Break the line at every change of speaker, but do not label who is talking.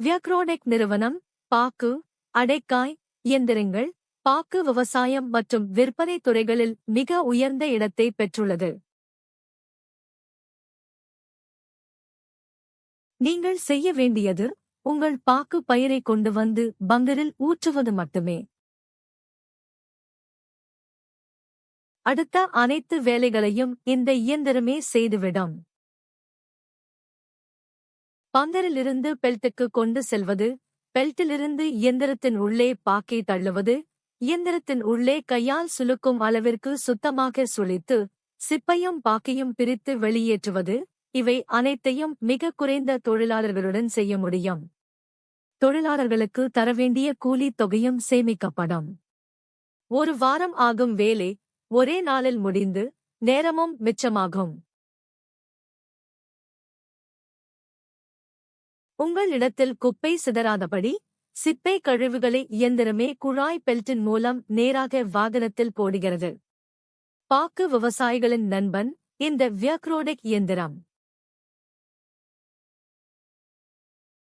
வியக்ரோடெக் நிறுவனம் பாக்கு அடைக்காய் இயந்திரங்கள் பாக்கு விவசாயம் மற்றும் விற்பனை துறைகளில் மிக உயர்ந்த இடத்தை பெற்றுள்ளது. நீங்கள் செய்ய வேண்டியது உங்கள் பாக்கு பயிரை கொண்டு வந்து பங்கரில் ஊற்றுவது மட்டுமே. அடுத்த அனைத்து வேலைகளையும் இந்த இயந்திரமே செய்துவிடும். பந்தரிலிருந்து பெல்ட்டுக்கு கொண்டு செல்வது பெல்ட்டிலிருந்து இயந்திரத்தின் உள்ளே பாக்கை தள்ளுவது இயந்திரத்தின் உள்ளே கையால் சுலுக்கும் அளவிற்கு சுத்தமாக சுளித்து சிப்பையும் பாக்கையும் பிரித்து வெளியேற்றுவது இவை அனைத்தையும் மிக குறைந்த தொழிலாளர்களுடன் செய்ய முடியும். தொழிலாளர்களுக்கு தரவேண்டிய கூலி தொகையும் சேமிக்கப்படும். ஒரு வாரம் ஆகும் வேலை ஒரே நாளில் முடிந்து நேரமும் மிச்சமாகும். உங்கள் இடத்தில் குப்பை சிதறாதபடி சிப்பை கழிவுகளை இயந்திரமே குழாய் பெல்ட்டின் மூலம் நேராக வாகனத்தில் போடுகிறது. பாக்கு விவசாயிகளின் நண்பன் இந்த வியக்ரோடெக் இயந்திரம்.